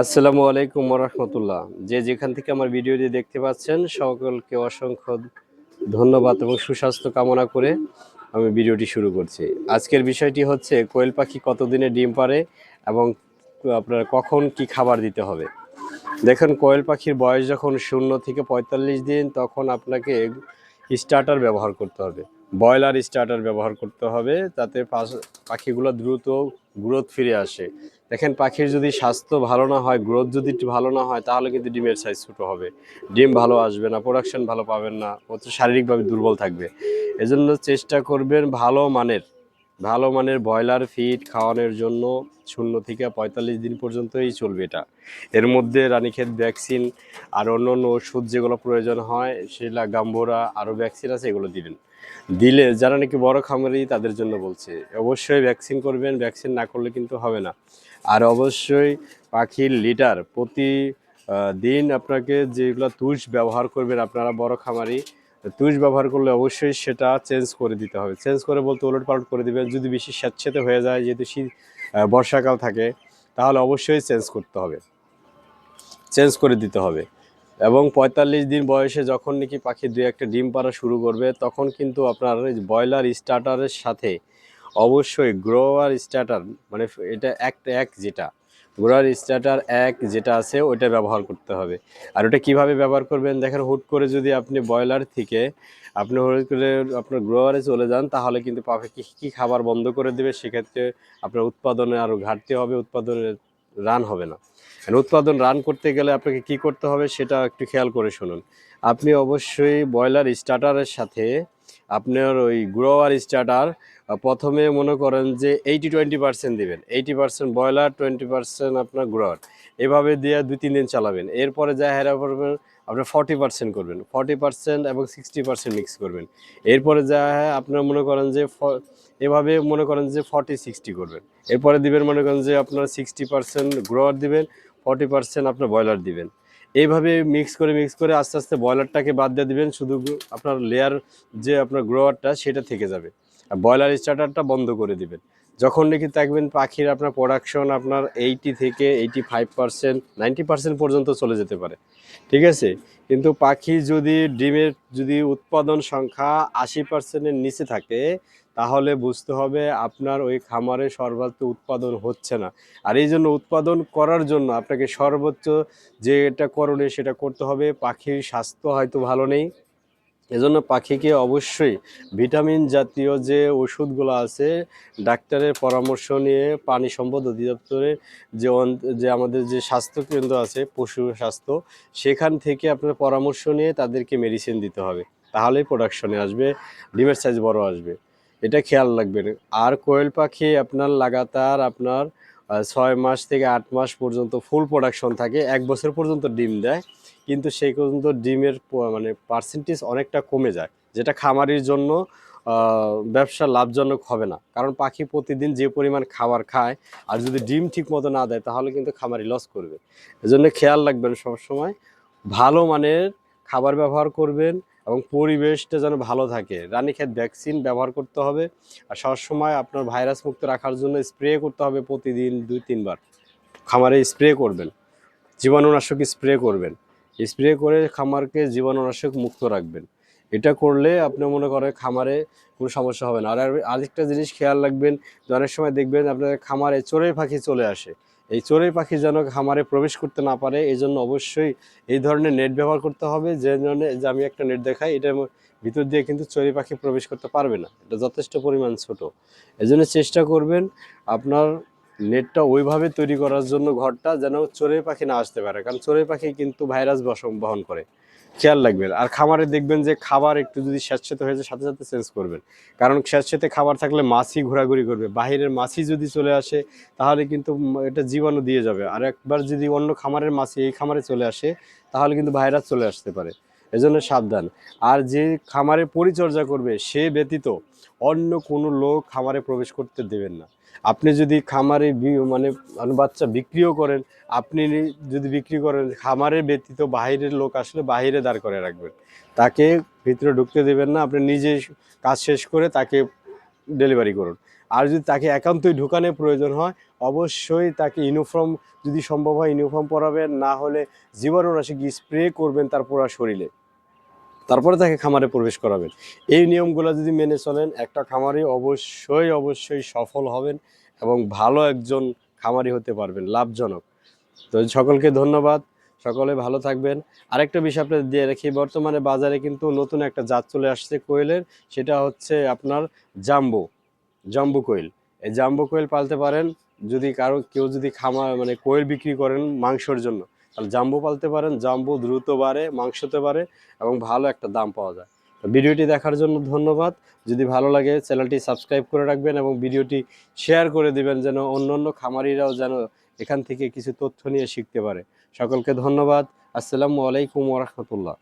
আসসালামু আলাইকুম রহমতুল্লাহ। যে যেখান থেকে আমার ভিডিওটি দেখতে পাচ্ছেন, সকলকে অসংখ্য ধন্যবাদ এবং সুস্বাস্থ্য কামনা করে আমি ভিডিওটি শুরু করছি। আজকের বিষয়টি হচ্ছে, কোয়েল পাখি কতদিনে ডিম পারে এবং আপনার কখন কি খাবার দিতে হবে? দেখেন, কোয়েল পাখির বয়স যখন শূন্য থেকে পঁয়তাল্লিশ দিন, তখন আপনাকে স্টার্টার ব্যবহার করতে হবে। ব্রয়লার স্টার্টার ব্যবহার করতে হবে তাতে পাখিগুলো দ্রুত গ্রোথ ফিরে আসে। দেখেন পাখির যদি স্বাস্থ্য ভালো না হয় গ্রোথ যদি ভালো না হয়, তাহলে কিন্তু ডিমের সাইজ ছোটো হবে। ডিম ভালো আসবে না প্রোডাকশন ভালো পাবেন না অত শারীরিকভাবে দুর্বল থাকবে। এজন্য চেষ্টা করবেন ভালো মানের ভালো মানের ব্রয়লার ফিড খাওয়ানোর জন্য শূন্য থেকে পঁয়তাল্লিশ দিন পর্যন্তই চলবে এটা। এর মধ্যে রানীক্ষেত ভ্যাকসিন আর অন্য অন্য ওষুধ যেগুলো প্রয়োজন হয়, সেগুলা গাম্বোরা আরও ভ্যাকসিন আছে, এগুলো দিলেন দিলে যারা নাকি বড় খামারি তাদের জন্য বলছে। অবশ্যই ভ্যাকসিন করবেন ভ্যাকসিন না করলে কিন্তু হবে না। আর অবশ্যই পাখির লিটার প্রতি দিন আপনাকে যেগুলো তুষ ব্যবহার করবেন আপনারা বড় খামারি, তুষ ব্যবহার করলে অবশ্যই সেটা চেঞ্জ করে দিতে হবে। চেঞ্জ করে বলতে ওলট পালট করে দেবেন, যদি বেশি স্যাঁতসেতে হয়ে যায়, যেহেতু শীত বর্ষাকাল থাকে, তাহলে অবশ্যই চেঞ্জ করতে হবে। চেঞ্জ করে দিতে হবে। এবং পঁয়তাল্লিশ দিন বয়সে যখন নাকি পাখি দুই একটা ডিম পাড়া শুরু করবে, তখন কিন্তু আপনার ব্রয়লার স্টার্টারের সাথে অবশ্যই গ্রোয়ার স্টার্টার মানে এটা একটা এক যেটা গ্রোয়ার স্টার্টার এক যেটা আছে ওইটা ব্যবহার করতে হবে। আর ওটা কীভাবে ব্যবহার করবেন? দেখেন হুট করে যদি আপনি ব্রয়লার থেকে আপনি হুট করে আপনার গ্রোয়ারে চলে যান, তাহলে কিন্তু পাখি কি খাবার বন্ধ করে দেবে? সেক্ষেত্রে আপনার উৎপাদনে আরও ঘাটতি হবে, উৎপাদনের রান হবে না। উৎপাদন রান করতে গেলে আপনাকে কি করতে হবে সেটা একটু খেয়াল করে শুনুন। আপনি অবশ্যই ব্রয়লার স্টার্টারের সাথে আপনার ওই গ্রোয়ার স্টার্টার প্রথমে মনে করেন যে এইটি টোয়েন্টি পার্সেন্ট দেবেন। Eighty percent broiler twenty percent আপনার গ্রোয়ার এভাবে দিয়ে দুই তিন দিন চালাবেন। এরপরে যা হেরা করবেন আপনার ফর্টি পার্সেন্ট করবেন। ফর্টি পার্সেন্ট এবং সিক্সটি পার্সেন্ট মিক্স করবেন। এরপরে যা হ্যাঁ আপনার মনে করেন যে এভাবে মনে করেন যে ফর্টি সিক্সটি করবেন। এরপরে দিবেন মনে করেন যে আপনার সিক্সটি পার্সেন্ট গ্রোয়ার দিবেন। ফর্টি পার্সেন্ট আপনার ব্রয়লার দিবেন। এইভাবে মিক্স করে মিক্স করে আস্তে আস্তে ব্রয়লারটাকে বাদ দিয়ে দিবেন, শুধু আপনার লেয়ার যে আপনার গ্রোয়ারটা সেটা থেকে যাবে। আর ব্রয়লার স্টার্টারটা বন্ধ করে দিবেন। যখন নাকি থাকবেন পাখির আপনার প্রোডাকশন আপনার এইটি থেকে eighty five percent ninety percent পর্যন্ত চলে যেতে পারে। ঠিক আছে? কিন্তু পাখি যদি ডিমের, যদি উৎপাদন সংখ্যা আশি পার্সেন্টের নিচে থাকে তাহলে বুঝতে হবে আপনার ওই খামারে সর্বোচ্চ উৎপাদন হচ্ছে না। আর এই জন্য উৎপাদন করার জন্য আপনাকে সর্বোচ্চ যে এটা করণীয় সেটা করতে হবে, পাখির স্বাস্থ্য হয়তো ভালো নেই। এজন্য পাখিকে অবশ্যই ভিটামিন জাতীয় যে ওষুধগুলো আছে, ডাক্তারের পরামর্শ নিয়ে পানি সম্পদ অধিদপ্তরের যে যে আমাদের যে স্বাস্থ্য কেন্দ্র আছে, পশু স্বাস্থ্য, সেখান থেকে আপনার পরামর্শ নিয়ে তাদেরকে মেডিসিন দিতে হবে। তাহলেই প্রোডাকশনে আসবে, ডিমের সাইজ বড় আসবে। এটা খেয়াল রাখবেন। আর কোয়েল পাখি আপনার লাগাতার আপনার ছয় মাস থেকে আট মাস পর্যন্ত ফুল প্রোডাকশন থাকে। এক বছর পর্যন্ত ডিম দেয়, কিন্তু সেই পর্যন্ত ডিমের মানে পার্সেন্টেজ অনেকটা কমে যায়, যেটা খামারির জন্য ব্যবসা লাভজনক হবে না। কারণ পাখি প্রতিদিন যে পরিমাণ খাবার খায়, আর যদি ডিম ঠিক মতো না দেয়, তাহলে কিন্তু খামারি লস করবে। এজন্য খেয়াল রাখবেন সবসময়, ভালো মানের খাবার ব্যবহার করবেন এবং পরিবেশটা যেন ভালো থাকে। রানীক্ষেত ভ্যাকসিন ব্যবহার করতে হবে আর সবসময় আপনার ভাইরাস মুক্ত রাখার জন্য স্প্রে করতে হবে প্রতিদিন দুই, তিনবার। খামারে স্প্রে করবেন, জীবাণুনাশক স্প্রে করবেন। স্প্রে করে খামারকে জীবাণুনাশক মুক্ত রাখবেন। এটা করলে আপনি মনে করেন খামারে কোনো সমস্যা হবে না। আর আর- আরেকটা জিনিস খেয়াল রাখবেন, যে অনেক সময় দেখবেন আপনার খামারে চড়ুই পাখি চলে আসে। এই চড়ুই পাখি যেন খামারে প্রবেশ করতে না পারে এই জন্য অবশ্যই এই ধরনের নেট ব্যবহার করতে হবে, যে ধরনের যে আমি একটা নেট দেখাই, এটার ভিতর দিয়ে কিন্তু চড়ুই পাখি প্রবেশ করতে পারবে না। এটা যথেষ্ট পরিমাণ ছোট। এই জন্য চেষ্টা করবেন আপনার নেটটা ওইভাবে তৈরি করার জন্য ঘরটা যেন চড়ুই পাখি না আসতে পারে। কারণ চড়ুই পাখি কিন্তু ভাইরাস বহন করে। খেয়াল রাখবেন। আর খামারে দেখবেন যে খাবার একটু যদি স্যাঁতসেতে হয়ে যায়, সাথে সাথে চেঞ্জ করবেন। কারণ স্যাঁতসেতে খাবার থাকলে মাছি ঘোরাঘুরি করবে। বাহিরের মাছি যদি চলে আসে, তাহলে কিন্তু এটা জীবাণু দিয়ে যাবে। আর একবার যদি অন্য খামারের মাছি এই খামারে চলে আসে, তাহলে কিন্তু ভাইরাস চলে আসতে পারে। এজন্য সাবধান। আর যে খামারে পরিচর্যা করবে, সে ব্যতীত অন্য কোনো লোক খামারে প্রবেশ করতে দেবেন না। আপনি যদি খামারে মানে মানে বাচ্চা বিক্রিও করেন, আপনি যদি বিক্রি করেন খামারে ব্যতীত বাইরের লোক আসলে বাইরে দাঁড় করে রাখবেন। তাকে ভিতরে ঢুকতে দেবেন না, আপনি নিজে কাজ শেষ করে তাকে ডেলিভারি করুন। আর যদি তাকে একান্তই ঢুকানোর প্রয়োজন হয়, অবশ্যই তাকে ইউনিফর্ম, যদি সম্ভব হয় ইউনিফর্ম পরাবেন, না হলে জীবাণুনাশক স্প্রে করবেন তার পুরো শরীরে। তারপরে তাকে খামারে প্রবেশ করাবেন। এই নিয়মগুলো যদি মেনে চলেন, একটা খামারি অবশ্যই অবশ্যই সফল হবেন এবং ভালো একজন খামারি হতে পারবেন, লাভজনক। তো সকলকে ধন্যবাদ। সকলে ভালো থাকবেন। আরেকটা বিষয় আপনাদের দিয়ে রাখি, বর্তমানে বাজারে কিন্তু নতুন একটা জাত চলে আসছে কোয়েলের, সেটা হচ্ছে আপনার জাম্বো, জাম্বু কোয়েল। এই জাম্বু কোয়েল পালতে পারেন যদি কারও, কেউ যদি খামার মানে কোয়েল বিক্রি করেন মাংসর জন্য তাহলে জাম্বু পালতে পারেন, জাম্বু দ্রুত বাড়ে, মাংসতে পারে এবং ভালো একটা দাম পাওয়া যায়। ভিডিওটি দেখার জন্য ধন্যবাদ। যদি ভালো লাগে চ্যানেলটি সাবস্ক্রাইব করে রাখবেন এবং ভিডিওটি শেয়ার করে দিবেন যেন অন্য অন্য খামারিরাও যেন এখান থেকে কিছু তথ্য নিয়ে শিখতে পারে। সকলকে ধন্যবাদ। আসসালামু আলাইকুম ওরহমতুল্লাহ